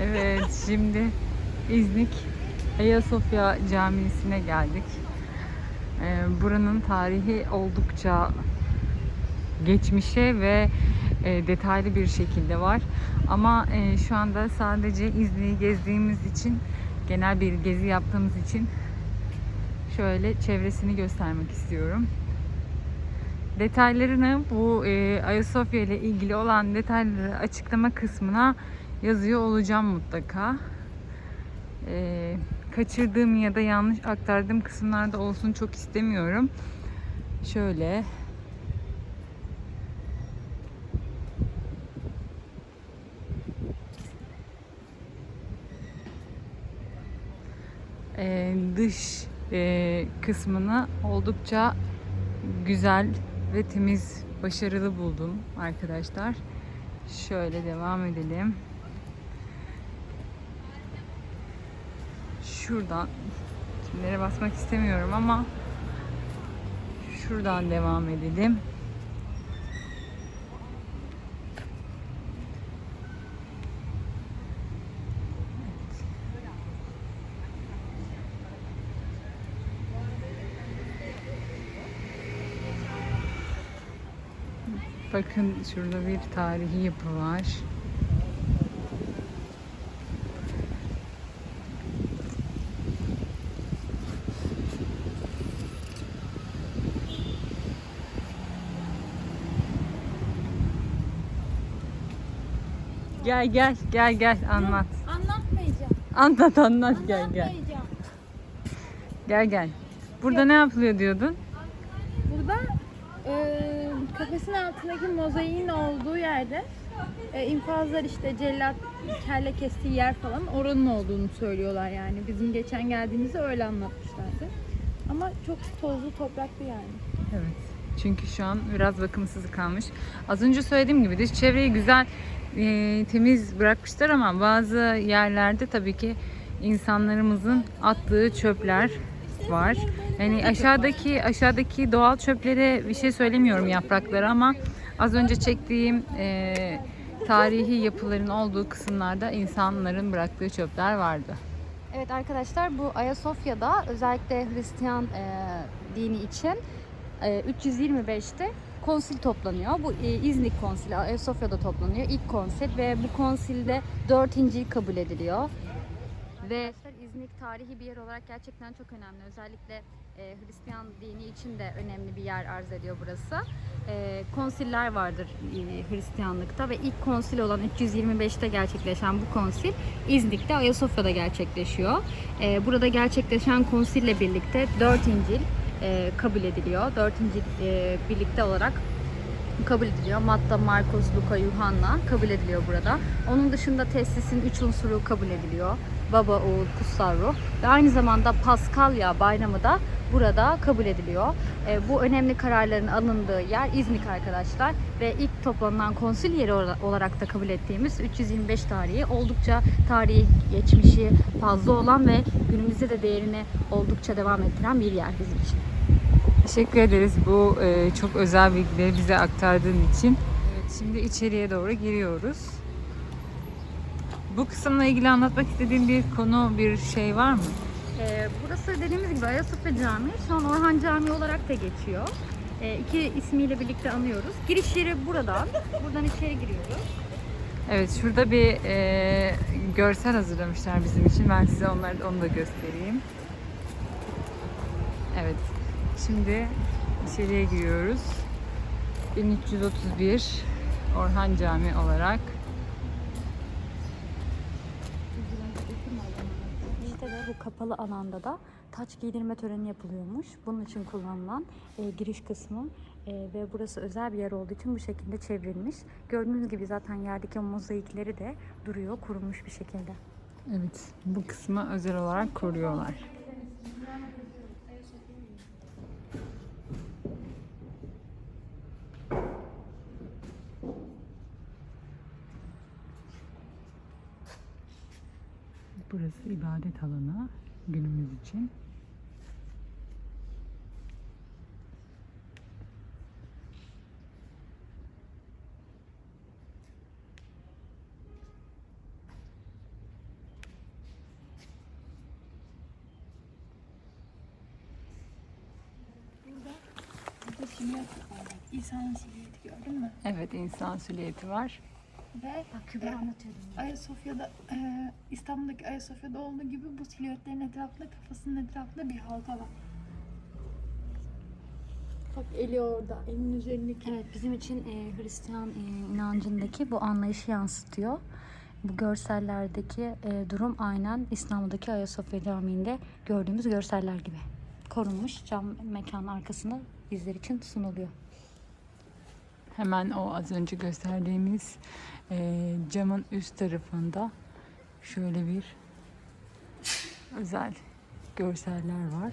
Evet, şimdi İznik Ayasofya Camisi'ne geldik. Ee, buranın tarihi oldukça geçmişe ve e, detaylı bir şekilde var. Ama e, şu anda sadece İznik'i gezdiğimiz için, genel bir gezi yaptığımız için şöyle çevresini göstermek istiyorum. Detaylarını bu e, Ayasofya ile ilgili olan detayları açıklama kısmına yazıyor olacağım mutlaka. E, kaçırdığım ya da yanlış aktardığım kısımlarda olsun çok istemiyorum. Şöyle e, dış e, kısmını oldukça güzel ve temiz, başarılı buldum arkadaşlar. Şöyle devam edelim. Şuradan kimlere basmak istemiyorum ama şuradan devam edelim. Bakın şurada bir tarihi yapı var. Gel gel gel gel anlat. Anlatmayacağım. Anlat anlat gel gel. Anlatmayacağım. Gel gel. Burada ne yapılıyor diyordun? Burada e, kafesin altındaki mozaiğin olduğu yerde e, infazlar işte cellat kelle kestiği yer falan oranın olduğunu söylüyorlar yani. Bizim geçen geldiğimizde öyle anlatmışlardı. Ama çok tozlu topraklı yani. Evet. Çünkü şu an biraz bakımsız kalmış. Az önce söylediğim gibi dış çevreyi güzel e, temiz bırakmışlar ama bazı yerlerde tabii ki insanlarımızın attığı çöpler var. Yani aşağıdaki aşağıdaki doğal çöplere bir şey söylemiyorum yaprakları ama az önce çektiğim e, tarihi yapıların olduğu kısımlarda insanların bıraktığı çöpler vardı. Evet arkadaşlar bu Ayasofya'da özellikle Hristiyan e, dini için e, 325'te konsil toplanıyor. Bu e, İznik konsili Ayasofya'da toplanıyor. İlk konsil ve bu konsilde 4. İncil kabul ediliyor. Ve İznik tarihi bir yer olarak gerçekten çok önemli. Özellikle e, Hristiyan dini için de önemli bir yer arz ediyor burası. E, konsiller vardır e, Hristiyanlıkta ve ilk konsil olan 325'te gerçekleşen bu konsil İznik'te Ayasofya'da gerçekleşiyor. E, burada gerçekleşen konsille birlikte 4 İncil e, kabul ediliyor. 4 İncil e, birlikte olarak kabul ediliyor. Matta, Markos, Luka, Yuhanna kabul ediliyor burada. Onun dışında tesisin üç unsuru kabul ediliyor. Baba, oğul, kutsal ruh ve aynı zamanda Paskalya bayramı da burada kabul ediliyor. E, bu önemli kararların alındığı yer İznik arkadaşlar ve ilk toplanan konsil yeri ola- olarak da kabul ettiğimiz 325 tarihi oldukça tarihi geçmişi fazla olan ve günümüzde de değerini oldukça devam ettiren bir yer bizim için. Teşekkür ederiz bu e, çok özel bilgileri bize aktardığın için. Evet, şimdi içeriye doğru giriyoruz. Bu kısımla ilgili anlatmak istediğin bir konu, bir şey var mı? Ee, burası dediğimiz gibi Ayasofya Camii. Şu an Orhan Camii olarak da geçiyor. Ee, iki ismiyle birlikte anıyoruz. Giriş yeri buradan. Buradan içeri giriyoruz. Evet, şurada bir e, görsel hazırlamışlar bizim için. Ben size onları, onu da göstereyim. Evet, şimdi içeriye giriyoruz. 1331 Orhan Camii olarak. Bizde de bu kapalı alanda da taç giydirme töreni yapılıyormuş. Bunun için kullanılan e, giriş kısmı E, ve burası özel bir yer olduğu için bu şekilde çevrilmiş. Gördüğünüz gibi zaten yerdeki mozaikleri de duruyor kurulmuş bir şekilde. Evet, bu kısmı özel olarak koruyorlar. Burası ibadet alanı günümüz için. İnsan silüeti gördün mü? Evet insan silüeti var. Ve Bak Kübra anlatıyordu. Ayasofya'da, e, İstanbul'daki Ayasofya'da olduğu gibi bu silüetlerin etrafında, kafasının etrafında bir halka var. Bak eli orada, elin üzerindeki. Evet bizim için e, Hristiyan e, inancındaki bu anlayışı yansıtıyor. Bu görsellerdeki e, durum aynen İstanbul'daki Ayasofya Camii'nde gördüğümüz görseller gibi. Korunmuş cam mekanın arkasında bizler için sunuluyor. Hemen o az önce gösterdiğimiz eee, camın üst tarafında şöyle bir özel görseller var.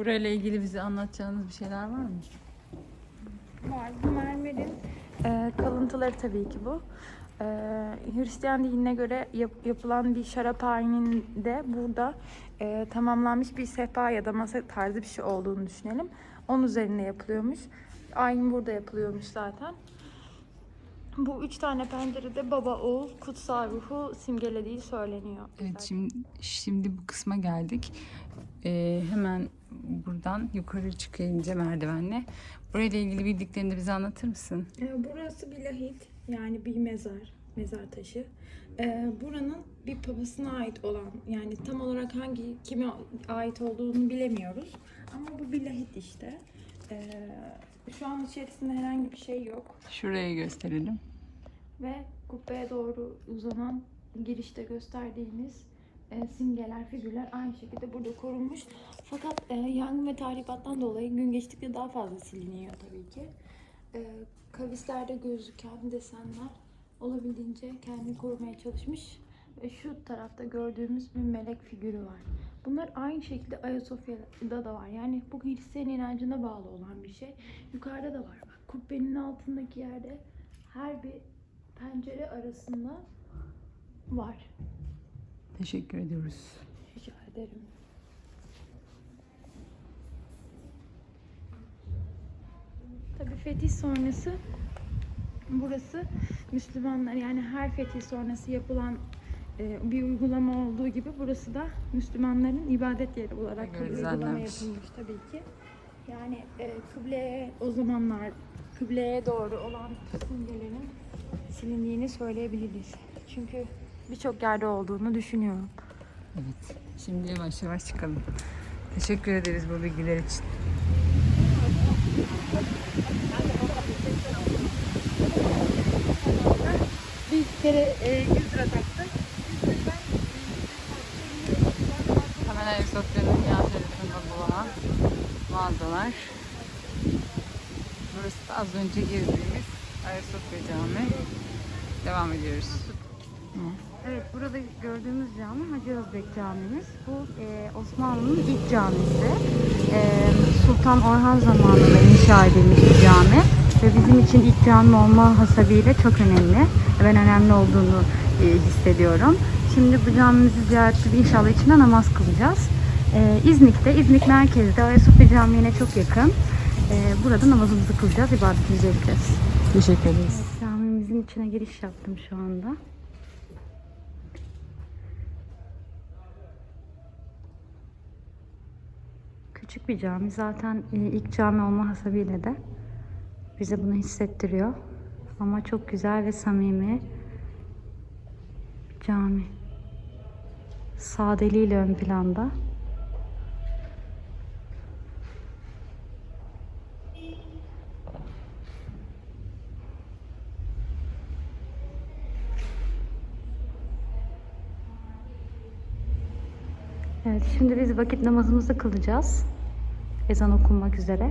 Burayla ilgili bize anlatacağınız bir şeyler var mı? Var. Bu mermerin e, kalıntıları tabii ki bu. E, Hristiyan dinine göre yap- yapılan bir şarap ayininde burada e, tamamlanmış bir sehpa ya da masa tarzı bir şey olduğunu düşünelim. Onun üzerinde yapılıyormuş. Ayin burada yapılıyormuş zaten. Bu üç tane pencerede baba, oğul, kutsal ruhu simgelediği söyleniyor. Evet şimdi şimdi bu kısma geldik. Eee, hemen buradan yukarı çıkınca merdivenle. Burayla ilgili bildiklerini de bize anlatır mısın? Burası bir lahit yani bir mezar, mezar taşı. Ee, Buranın bir papasına ait olan yani tam olarak hangi kime ait olduğunu bilemiyoruz. Ama bu bir lahit işte. Ee, Şu an içerisinde herhangi bir şey yok Şurayı gösterelim. ve kubbeye doğru uzanan girişte gösterdiğimiz e, simgeler, figürler aynı şekilde burada korunmuş. Fakat e, yangın ve tahribattan dolayı gün geçtikçe daha fazla siliniyor tabii ki. E, kavislerde gözüken desenler olabildiğince kendini korumaya çalışmış. Ve şu tarafta gördüğümüz bir melek figürü var. Bunlar aynı şekilde Ayasofya'da da var. Yani bu Hristiyan inancına bağlı olan bir şey. Yukarıda da var. Bak kubbenin altındaki yerde her bir pencere arasında var. Teşekkür ediyoruz. Rica ederim. Tabii fetih sonrası burası Müslümanlar yani her fetih sonrası yapılan e, bir uygulama olduğu gibi burası da Müslümanların ibadet yeri olarak bir uygulama yapılmış tabii ki. Yani e, kıbleye o zamanlar kıbleye doğru olan simgelerin silindiğini söyleyebiliriz. Çünkü birçok yerde olduğunu düşünüyorum. Evet. Şimdi yavaş yavaş çıkalım. Teşekkür ederiz bu bilgiler için. Kere e, 100 lira taktı. Hemen Ayasofya'nın yan tarafında bulunan mağazalar. Burası da az önce girdiğimiz Ayasofya Camii. Devam ediyoruz. Evet burada gördüğümüz cami Hacı Özbek Camimiz. Bu e, Osmanlı'nın ilk camisi. E, Sultan Orhan zamanında inşa edilmiş bir cami. Ve bizim için cami olma hasebiyle çok önemli. Ben önemli olduğunu e, hissediyorum. Şimdi bu camimizi ziyaret edip inşallah içinde namaz kılacağız. E, İznik'te, İznik merkezde Ayasofya Camii'ne çok yakın. E, burada namazımızı kılacağız, ibadetimizi edeceğiz. Teşekkür ederiz. Camimizin içine giriş yaptım şu anda. Küçük bir cami. Zaten ilk cami olma hasebiyle de bize bunu hissettiriyor. Ama çok güzel ve samimi cami. Sadeliğiyle ön planda. Evet, şimdi biz vakit namazımızı kılacağız. Ezan okunmak üzere.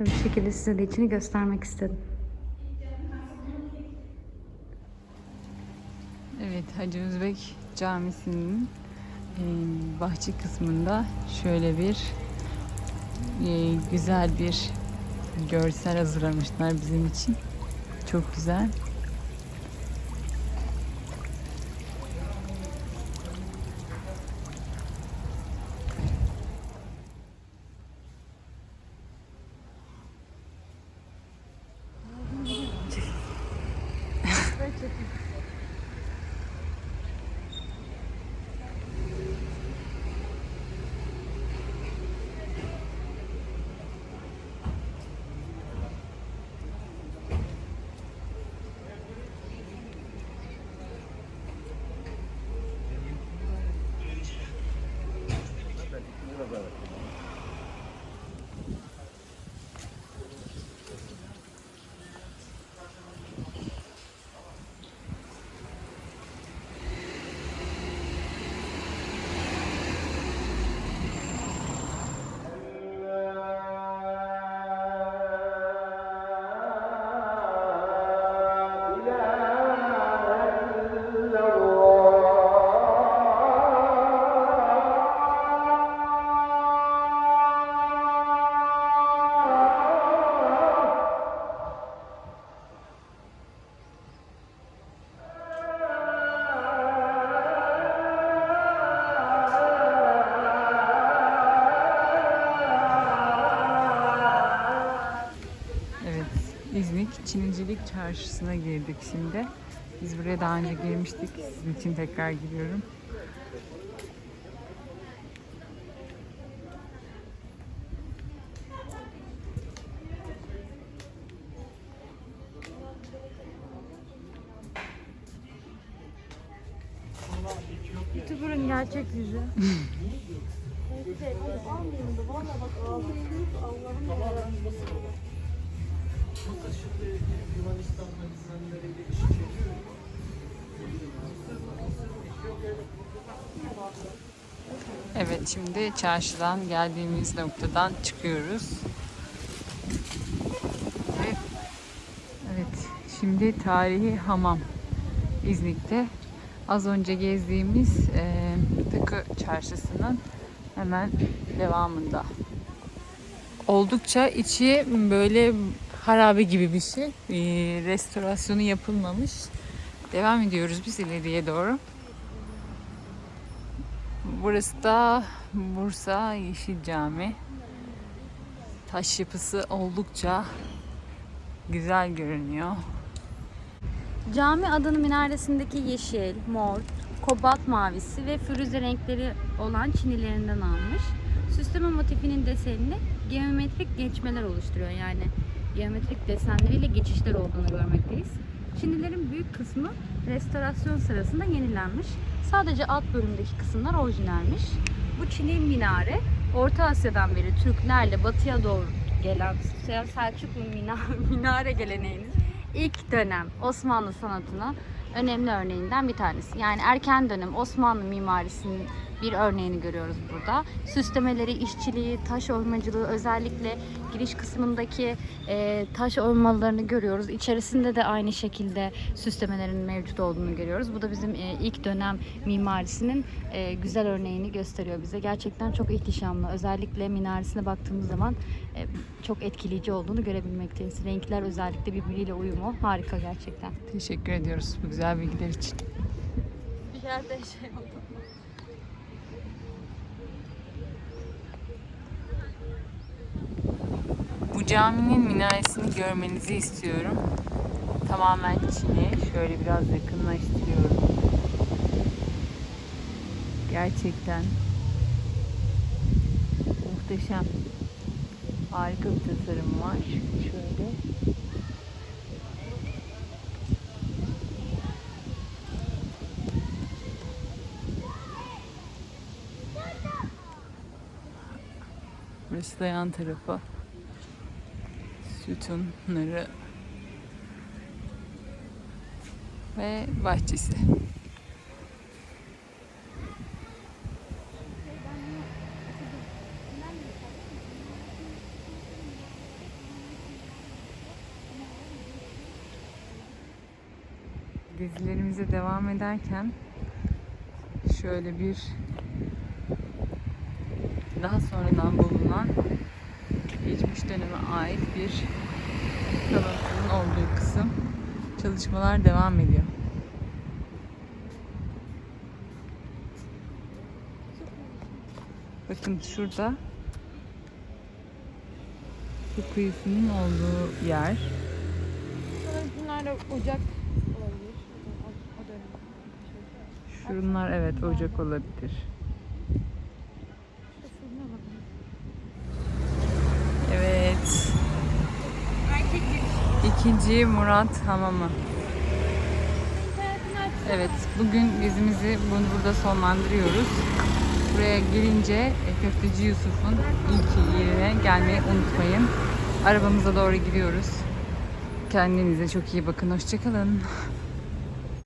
Bu şekilde size de içini göstermek istedim. Evet Hacı Özbek Camisi'nin e, bahçe kısmında şöyle bir e, güzel bir görsel hazırlamışlar bizim için. çok güzel. İznik Çinicilik Çarşısı'na girdik şimdi. Biz buraya daha önce girmiştik. Sizin için tekrar giriyorum. YouTuber'ın gerçek yüzü. Evet, şimdi çarşıdan geldiğimiz noktadan çıkıyoruz. Ve evet, şimdi tarihi hamam İznik'te. Az önce gezdiğimiz e, Takı Çarşısı'nın hemen devamında. Oldukça içi böyle harabe gibi bir şey. E, restorasyonu yapılmamış. Devam ediyoruz biz ileriye doğru. Burası da Bursa Yeşil Cami. Taş yapısı oldukça güzel görünüyor. Cami adını minaresindeki yeşil, mor, kobalt mavisi ve firuze renkleri olan çinilerinden almış. Süsleme motifinin desenini geometrik geçmeler oluşturuyor. Yani geometrik desenleriyle geçişler olduğunu görmekteyiz. Çinilerin büyük kısmı restorasyon sırasında yenilenmiş. Sadece alt bölümdeki kısımlar orijinalmiş. Bu Çin'i minare Orta Asya'dan beri Türklerle batıya doğru gelen Selçuklu mina- minare geleneğinin ilk dönem Osmanlı sanatına önemli örneğinden bir tanesi. Yani erken dönem Osmanlı mimarisinin bir örneğini görüyoruz burada. Süslemeleri, işçiliği, taş oymacılığı özellikle giriş kısmındaki e, taş oymalarını görüyoruz. İçerisinde de aynı şekilde süslemelerin mevcut olduğunu görüyoruz. Bu da bizim e, ilk dönem mimarisinin e, güzel örneğini gösteriyor bize. Gerçekten çok ihtişamlı. Özellikle minaresine baktığımız zaman e, çok etkileyici olduğunu görebilmekteyiz. Renkler özellikle birbiriyle uyumu harika gerçekten. Teşekkür ediyoruz bu güzel bilgiler için. Bir yerde şey oldu. Bu caminin minaresini görmenizi istiyorum. Tamamen Çin'i. Şöyle biraz yakınlaştırıyorum. Gerçekten muhteşem. Harika bir tasarım var. Şöyle. Burası da yan tarafı sütunları ve bahçesi. Gezilerimize devam ederken şöyle bir daha sonradan bulunan geçmiş döneme ait bir kalıntının olduğu kısım. çalışmalar devam ediyor. Bakın şurada su kıyısının olduğu yer. Bunlar da ocak olabilir. Şunlar evet ocak olabilir. 2. Murat Hamamı. Evet, bugün gezimizi bunu burada sonlandırıyoruz. Buraya gelince e, Köfteci Yusuf'un ilk yerine gelmeyi unutmayın. Arabamıza doğru gidiyoruz. Kendinize çok iyi bakın. Hoşçakalın.